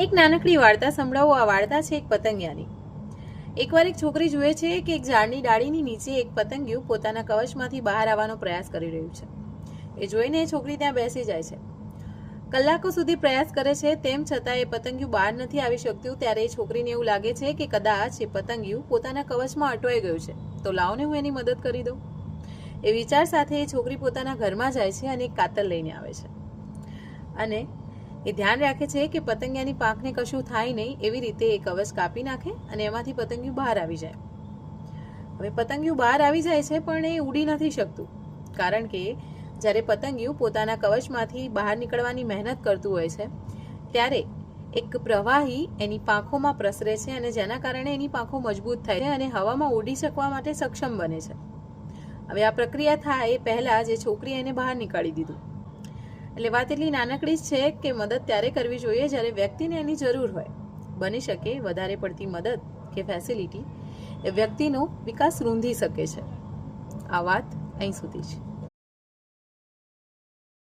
એક નાનકડી વાર્તા સંભળાવો. આ વાર્તા છે એક પતંગિયાની. એકવાર એક છોકરી જુએ છે કે એક ઝાડની ડાળીની નીચે એક પતંગિયું પોતાના કવચમાંથી બહાર આવવાનો પ્રયાસ કરી રહ્યું છે. એ જોઈને એ છોકરી ત્યાં બેસી જાય છે. કલાકો સુધી પ્રયાસ કરે છે, તેમ છતાં એ પતંગિયું બહાર નથી આવી શકતું. ત્યારે એ છોકરીને એવું લાગે છે કે કદાચ એ પતંગિયું પોતાના કવચમાં અટવાઈ ગયું છે. તો લાવને હું એની મદદ કરી દઉં. એ વિચાર સાથે એ છોકરી પોતાના ઘરમાં જાય છે અને એક કાતર લઈને આવે છે. અને એ ધ્યાન રાખે છે કે પતંગિયાની પાંખને કશું થાય નહીં એવી રીતે એ કવચ કાપી નાખે અને એમાંથી પતંગિયું બહાર આવી જાય. હવે પતંગિયું બહાર આવી જાય છે પણ એ ઉડી નથી શકતું. કારણ કે જ્યારે પતંગિયું પોતાના કવચમાંથી બહાર નીકળવાની મહેનત કરતું હોય છે, ત્યારે એક પ્રવાહી એની પાંખોમાં પ્રસરે છે અને જેના કારણે એની પાંખો મજબૂત થાય છે અને હવામાં ઉડી શકવા માટે સક્ષમ બને છે. હવે આ પ્રક્રિયા થાય એ પહેલાં જે છોકરીએ એને બહાર નીકાળી દીધું. એટલે વાત એટલી નાનકડી જ છે કે મદદ ત્યારે કરવી જોઈએ જ્યારે વ્યક્તિને એની જરૂર હોય. બની શકે વધારે પડતી મદદ કે ફેસિલિટી એ વ્યક્તિનો વિકાસ રૂંધી શકે છે. આ વાત અહીં સુધી છે.